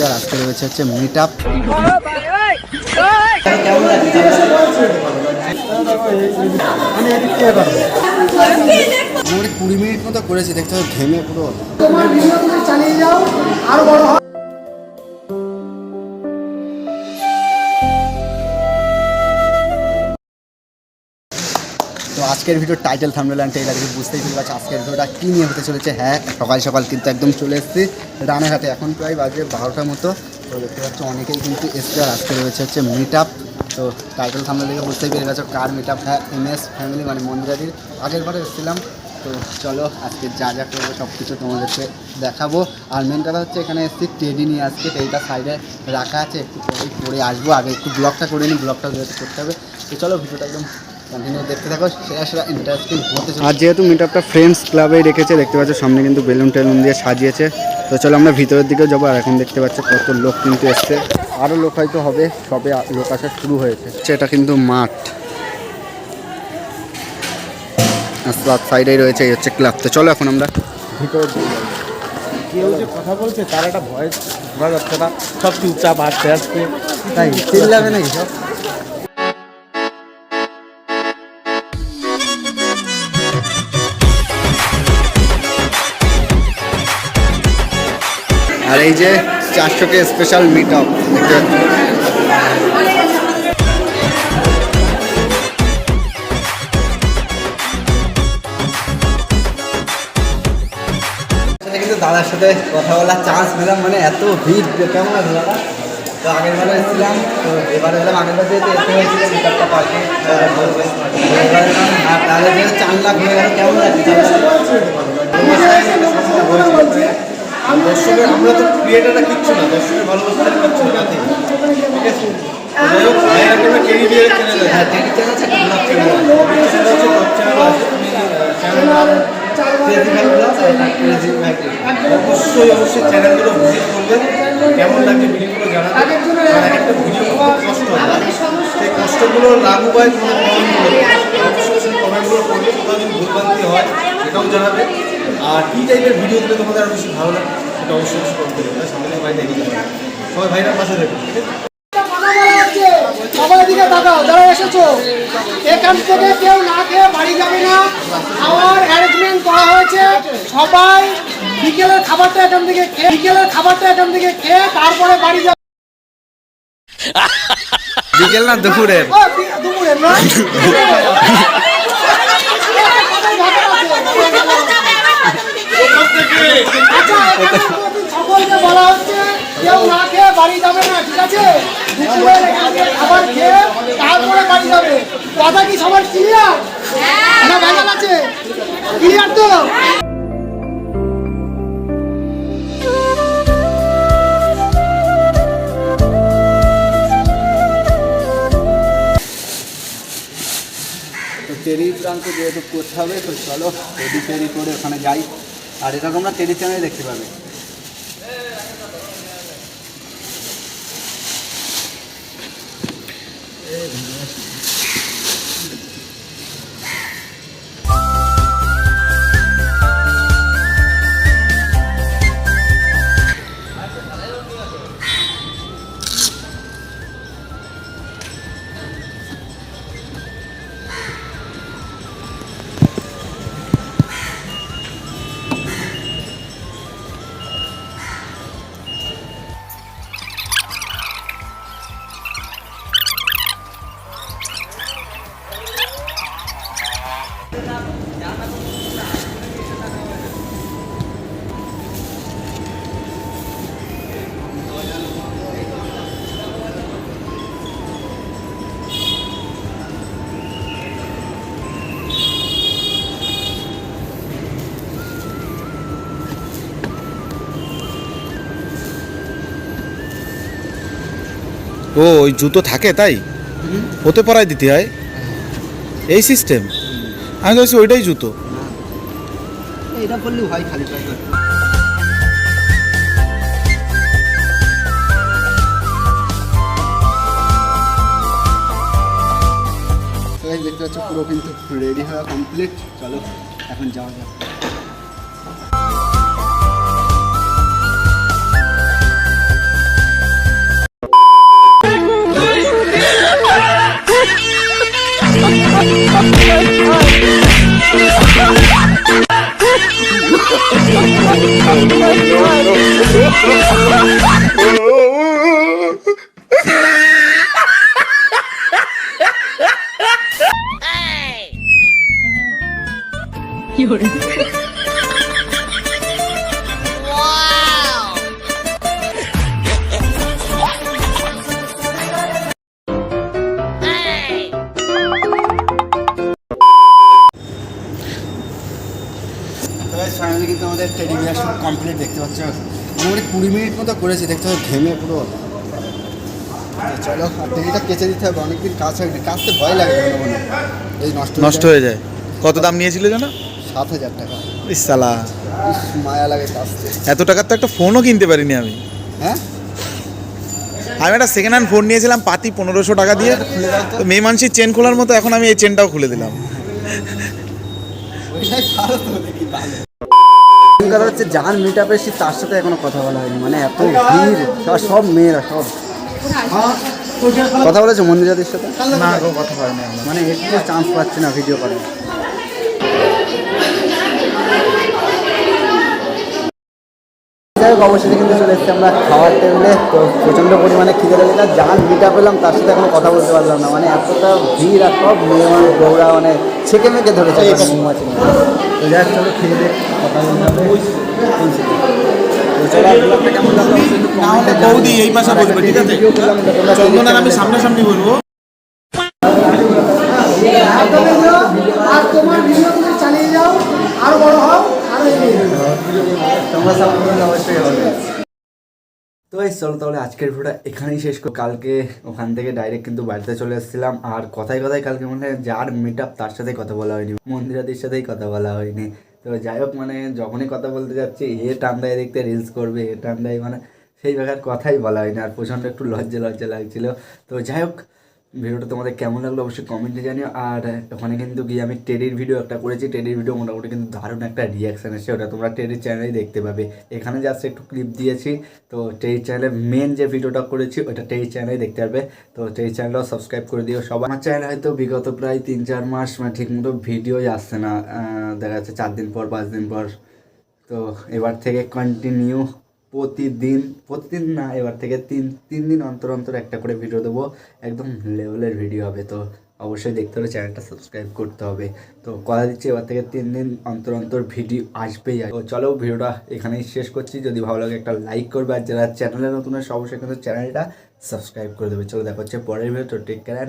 এসছে আর আজকে রয়েছে হচ্ছে মিট আপ কুড়ি মিনিট মতো করেছি দেখতে হবে ঘেমে পুরো। তো আজকের video title thumbnail and trailer দেখে বুঝতেই পেরে গেছে আজকের ভিডিওটা কী নিয়ে হতে চলেছে। হ্যাঁ সকাল সকাল কিন্তু একদম চলে এসেছি রানাঘাটে এখন প্রায় বাজে বারোটার মতো। তো দেখতে পাচ্ছ অনেকেই কিন্তু এসছে আজকে রয়েছে হচ্ছে মিট আপ তো টাইটেল থামনেল দেখে বুঝতেই পেরে গেছো কার মিট আপ হ্যাঁ এম এস ফ্যামিলি মানে মন্দিরাদির আগের বারে এসেছিলাম। তো চলো আজকে যা যা করব সব কিছু তোমাদেরকে দেখাবো। আর মেন কথা হচ্ছে এখানে এসেছি টেডি নিয়ে আজকে। টেডিটা সাইডে রাখা আছে। একটু পরেই পরে আসব। আগে একটু ব্লগটা করে নিই। ব্লগটা করতে হবে। তো চলো ভিডিওটা একদম কন্টিনিউ দেখতে থাকো সেটা সেটা ইন্টারেস্টিং হতে আর যেহেতু মিট আপটা ফ্রেন্ডস ক্লাবেই রেখেছে দেখতে পাচ্ছ সামনে কিন্তু বেলুন টেলুন দিয়ে সাজিয়েছে। তো চলো আমরা ভিতরের দিকেও যাব আর এখন দেখতে পাচ্ছ কত লোক কিন্তু এসছে। আরও লোক হয়তো হবে সবে লোক আসা শুরু হয়েছে। এটা কিন্তু মাঠ। সাইডেই রয়েছে এই হচ্ছে ক্লাব তো চলো এখন আমরা ভিতরের দিকে কেউ যে কথা বলছে তার একটা ভয়েস শোনা যাচ্ছে না। সব চুপচাপ আসতে আসতে তাই চিল্লাবে নাকি সব? আর এই যে চারশোকে স্পেশাল মিট আপ। দাদার সাথে কথা বলার চান্স পেলাম মানে এত ভিড় কেমন আছে দাদা? তো আগের বারে এসেছিলাম, তো এবারে এলাম আগের বার যেহেতু এসে হয়েছিল মিটারটা আর তাহলে চার লাখ হয়ে গেল, কেমন লাগছে দর্শকের আমরা তো ক্রিয়েটাররা কিচ্ছু না দর্শকের ভালোবাসা কিচ্ছু না ঠিক আছে? যাই হোক হ্যাঁ টেডি চ্যানেল আছে ভাই অবশ্যই অবশ্যই চ্যানেলগুলো ভিজিট করবেন। কেমন লাগছে ভিডিওগুলো জানাবেন আর একটা ভিডিও খুব কষ্ট সেই কষ্টগুলো লাঘু পায় কোনো কমেন্টগুলো কমেন্টগুলো করবে কোথাও যদি ভুলভ্রান্তি হয় সেটাও জানাবে। আর কী টাইপের ভিডিও দিলে তোমাদের আরও বেশি ভালো লাগে দেখে সবাই দিকে এখান থেকে কেউ না খেয়ে বাড়ি যাবে না অ্যারেঞ্জমেন্ট করা হয়েছে সবাই বিকেলের খাবারটা এখান থেকে খেয়ে বিকেলের খাবারটা এখান থেকে খেয়ে তারপরে বাড়ি যাবে বিকেল না দুপুরে এখানে সকলকে বলা হচ্ছে কেউ না খেয়ে বাড়ি যাবে না ঠিক আছে? দুপুরের এখান খাবার খেয়ে তারপরে বাড়ি যাবে। কথা কি সবার ক্লিয়ার না ভেজাল আছে। ক্লিয়ার তো? প্রান্ত যেহেতু করতে হবে তো চলো টেরি টেরি করে ওখানে যাই। আর এটা তোমরা টেলি চ্যানেলে দেখতে পাবে ও ওই জুতো থাকে তাই? ওতে পরাই দিতে হয়? এই সিস্টেম আমি ভাবছি ওইটাই জুতো। এটা হয় খালি দেখতে পাচ্ছ পুরো কিন্তু রেডি হওয়া কমপ্লিট চলো এখন যাওয়া যাক। 有人。ফাইনালি কিন্তু আমাদের টেডি বিয়ার শুট কমপ্লিট দেখতে পাচ্ছ। মোটামুটি কুড়ি মিনিট মতো করেছি দেখতে হবে ঘেমে পুরো। চলো আর টেডিটা কেচে দিতে হবে অনেকদিন কাজ হয় কাজতে ভয় লাগে মনে এই নষ্ট নষ্ট হয়ে যায়। কত দাম নিয়েছিল জানো? সাত হাজার টাকা। ইস সালা। ইস, মায়া লাগে কাজতে। এত টাকার তো একটা ফোনও কিনতে পারিনি আমি। হ্যাঁ? আমি একটা সেকেন্ড হ্যান্ড ফোন নিয়েছিলাম পাতি পনেরোশো টাকা দিয়ে। তো। মেয়ে মানুষের চেন খোলার মতো এখন আমি এই চেনটাও খুলে দিলাম ওইটাই ভালো তো দেখি ভালো কথা হচ্ছে যার মিট আপ এসেছি তার সাথে এখনও কথা বলা হয়নি। মানে এত ভিড় সব- সব মেয়েরা সব। কথা বলেছ মন্দিরাদের সাথে? না কথা আমার। মানে একটু চান্স পাচ্ছে না ভিডিও করার। যাই হোক অবশ্যই কিন্তু চলে এসেছি আমরা খাওয়ার টেবিলে তো প্রচণ্ড পরিমাণে খিদে লেগে যায় যার মিটা পেলাম তার সাথে এখনও কথা বলতে পারলাম না মানে এতটা ভিড় আর সব মেয়ে মানুষ বউরা মানে ছেকে মেকে ধরেছে মৌমাছি। তো যাই হোক, চলো খেয়ে দেখ কথা বলতে হবে। বৌদি এই পাশে বসবে, ঠিক আছে? চন্দন আমি সামনাসামনি বলব একদম এগুলো আর তোমার ভিডিও তুমি চালিয়ে যাও আরও বড় হও আরও এগিয়ে যাও তোমরা সাপোর্ট অবশ্যই হবে। তো এই চলো তাহলে আজকের ভিডিওটা এখানেই শেষ করি। কালকে ওখান থেকে ডাইরেক্ট কিন্তু বাড়িতে চলে এসেছিলাম। আর কথায় কথায় কালকে মানে যার মিট আপ তার সাথেই কথা বলা হয়নি। মন্দিরাদের সাথেই কথা বলা হয়নি। তো যাই হোক মানে যখনই কথা বলতে যাচ্ছি, এ টান্দায় দেখতে রিলস করবে, এ টান্দায় মানে সেই জায়গার কথাই বলা হয়নি। আর প্রচণ্ড একটু লজ্জা লজ্জা লাগছিল। তো যাই হোক ভিডিওটা তোমাদের কেমন লাগল অবশ্যই কমেন্টে জানিও। আর ওখানে কিন্তু গিয়ে আমি টেডির ভিডিও একটা করেছি। টেডির ভিডিও মোটামুটি কিন্তু দারুণ একটা রিয়াকশান এসেছে। ওটা তোমরা টেডির চ্যানেলেই দেখতে পাবে। এখানে জাস্ট একটু ক্লিপ দিয়েছি। তো টেডির চ্যানেলে মেন যে ভিডিওটা করেছি, ওটা টেডির চ্যানেলেই দেখতে পাবে তো টেডির চ্যানেলটাও সাবস্ক্রাইব করে দিও। সবাই আমার চ্যানেল হয়তো বিগত প্রায় তিন চার মাস মানে ঠিকমতো ভিডিওই আসছে না। দেখা যাচ্ছে চার দিন পর, পাঁচ দিন পর। তো এবার থেকে কন্টিনিউ প্রতিদিন প্রতিদিন না, এবার থেকে তিন তিন দিন অন্তর অন্তর একটা করে ভিডিও দেবো। একদম লেভেলের ভিডিও হবে তো। অবশ্যই দেখতে হবে চ্যানেলটা সাবস্ক্রাইব করতে হবে। তো কথা দিচ্ছি, এবার থেকে তিন দিন অন্তর অন্তর ভিডিও আসবেই তো চলো ভিডিওটা এখানেই শেষ করছি। যদি ভালো লাগে একটা লাইক করবে, আর যারা চ্যানেলে নতুন আছে, অবশ্যই কিন্তু চ্যানেলটা সাবস্ক্রাইব করে দেবে। চলো দেখা হচ্ছে পরের ভিডিও তো টেক কেয়ার